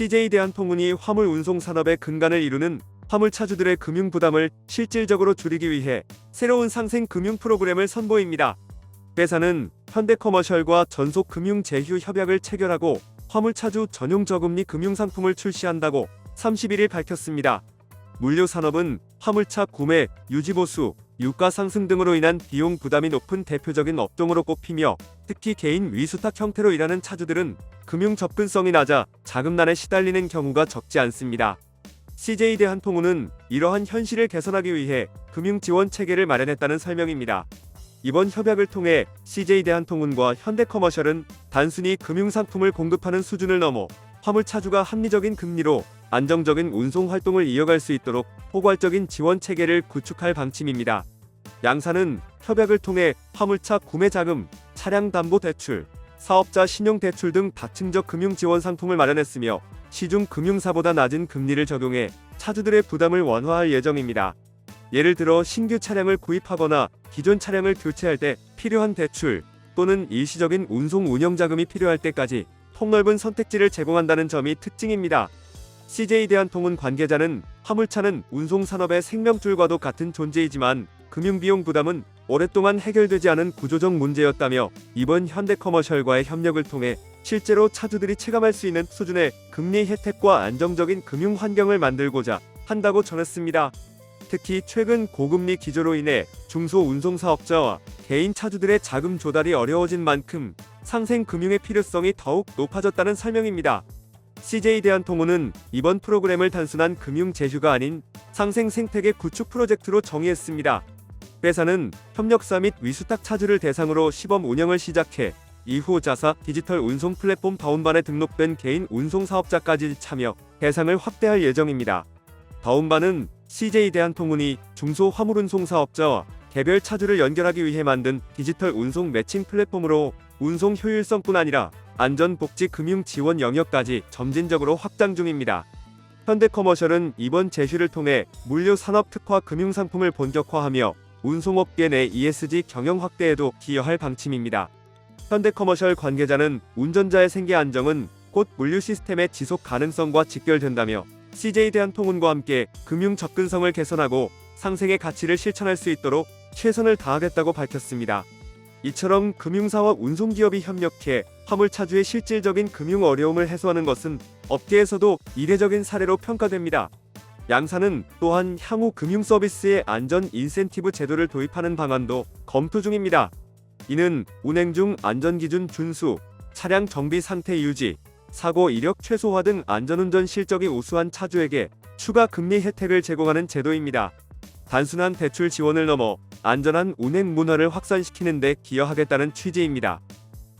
CJ 대한통운이 화물 운송 산업의 근간을 이루는 화물 차주들의 금융 부담을 실질적으로 줄이기 위해 새로운 상생 금융 프로그램을 선보입니다. 회사는 현대커머셜과 전속 금융 제휴 협약을 체결하고 화물 차주 전용 저금리 금융 상품을 출시한다고 31일 밝혔습니다. 물류 산업은 화물차 구매, 유지 보수, 유가 상승 등으로 인한 비용 부담이 높은 대표적인 업종으로 꼽히며 특히 개인 위수탁 형태로 일하는 차주들은 금융 접근성이 낮아 자금난에 시달리는 경우가 적지 않습니다. CJ 대 한통운은 이러한 현실을 개선하기 위해 금융 지원 체계를 마련했다는 설명입니다. 이번 협약을 통해 CJ 대 한통운과 현대커머셜은 단순히 금융 상품을 공급하는 수준을 넘어 화물 차주가 합리적인 금리로 안정적인 운송 활동을 이어갈 수 있도록 포괄적인 지원 체계를 구축할 방침입니다. 양사는 협약을 통해 화물차 구매 자금, 차량 담보 대출, 사업자 신용 대출 등 다층적 금융 지원 상품을 마련했으며 시중 금융사보다 낮은 금리를 적용해 차주들의 부담을 완화할 예정입니다. 예를 들어 신규 차량을 구입하거나 기존 차량을 교체할 때 필요한 대출 또는 일시적인 운송 운영 자금이 필요할 때까지 폭넓은 선택지를 제공한다는 점이 특징입니다. CJ 대한통운 관계자는 화물차는 운송 산업의 생명줄과도 같은 존재이지만 금융비용 부담은 오랫동안 해결되지 않은 구조적 문제였다며 이번 현대커머셜과의 협력을 통해 실제로 차주들이 체감할 수 있는 수준의 금리 혜택과 안정적인 금융 환경을 만들고자 한다고 전했습니다. 특히 최근 고금리 기조로 인해 중소 운송 사업자와 개인 차주들의 자금 조달이 어려워진 만큼 상생 금융의 필요성이 더욱 높아졌다는 설명입니다. CJ 대한통운은 이번 프로그램을 단순한 금융 제휴가 아닌 상생 생태계 구축 프로젝트로 정의했습니다. 회사는 협력사 및 위수탁 차주를 대상으로 시범 운영을 시작해 이후 자사 디지털 운송 플랫폼 다운반에 등록된 개인 운송 사업자까지 참여 대상을 확대할 예정입니다. 다운반은 CJ 대한통운이 중소 화물 운송 사업자와 개별 차주를 연결하기 위해 만든 디지털 운송 매칭 플랫폼으로 운송 효율성뿐 아니라 안전 복지 금융 지원 영역까지 점진적으로 확장 중입니다. 현대커머셜은 이번 제휴를 통해 물류 산업 특화 금융 상품을 본격화하며 운송업계 내 ESG 경영 확대에도 기여할 방침입니다. 현대커머셜 관계자는 운전자의 생계 안정은 곧 물류 시스템의 지속 가능성과 직결된다며 CJ 대한통운과 함께 금융 접근성을 개선하고 상생의 가치를 실천할 수 있도록 최선을 다하겠다고 밝혔습니다. 이처럼 금융사와 운송기업이 협력해 화물차주의 실질적인 금융 어려움을 해소하는 것은 업계에서도 이례적인 사례로 평가됩니다. 양사는 또한 향후 금융 서비스의 안전 인센티브 제도를 도입하는 방안도 검토 중입니다. 이는 운행 중 안전 기준 준수, 차량 정비 상태 유지, 사고 이력 최소화 등 안전운전 실적이 우수한 차주에게 추가 금리 혜택을 제공하는 제도입니다. 단순한 대출 지원을 넘어 안전한 운행 문화를 확산시키는 데 기여하겠다는 취지입니다.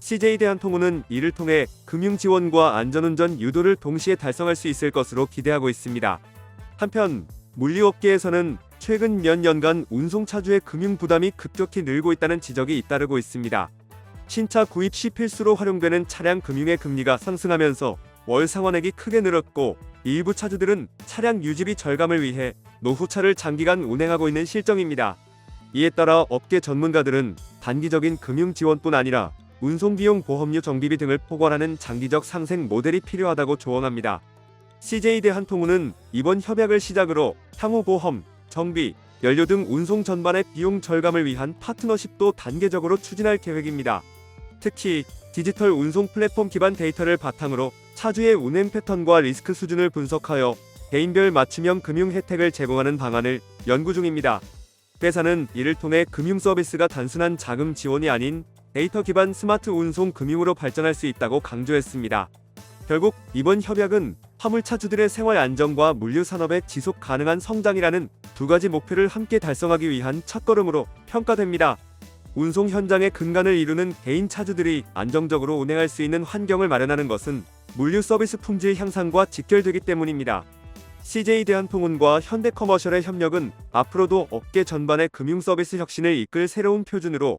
CJ 대한통운은 이를 통해 금융 지원과 안전운전 유도를 동시에 달성할 수 있을 것으로 기대하고 있습니다. 한편 물류업계에서는 최근 몇 년간 운송차주의 금융 부담이 급격히 늘고 있다는 지적이 잇따르고 있습니다. 신차 구입 시 필수로 활용되는 차량 금융의 금리가 상승하면서 월 상환액이 크게 늘었고 일부 차주들은 차량 유지비 절감을 위해 노후차를 장기간 운행하고 있는 실정입니다. 이에 따라 업계 전문가들은 단기적인 금융 지원뿐 아니라 운송비용 보험료 정비비 등을 포괄하는 장기적 상생 모델이 필요하다고 조언합니다. CJ 대한통운은 이번 협약을 시작으로 향후 보험, 정비, 연료 등 운송 전반의 비용 절감을 위한 파트너십도 단계적으로 추진할 계획입니다. 특히 디지털 운송 플랫폼 기반 데이터를 바탕으로 차주의 운행 패턴과 리스크 수준을 분석하여 개인별 맞춤형 금융 혜택을 제공하는 방안을 연구 중입니다. 회사는 이를 통해 금융 서비스가 단순한 자금 지원이 아닌 데이터 기반 스마트 운송 금융으로 발전할 수 있다고 강조했습니다. 결국 이번 협약은 화물차주들의 생활 안정과 물류 산업의 지속 가능한 성장이라는 두 가지 목표를 함께 달성하기 위한 첫걸음으로 평가됩니다. 운송 현장의 근간을 이루는 개인 차주들이 안정적으로 운행할 수 있는 환경을 마련하는 것은 물류 서비스 품질 향상과 직결되기 때문입니다. CJ 대한통운과 현대커머셜의 협력은 앞으로도 업계 전반의 금융 서비스 혁신을 이끌 새로운 표준으로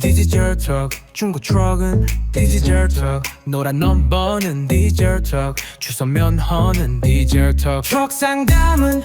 디디디젤 턱. 중고 트럭은 디디젤 턱. 노란 넘버는 디젤 턱. 주소 면허는 디젤 턱. 트럭 상담은